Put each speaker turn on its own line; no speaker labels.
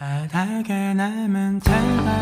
바닥에 남은 달바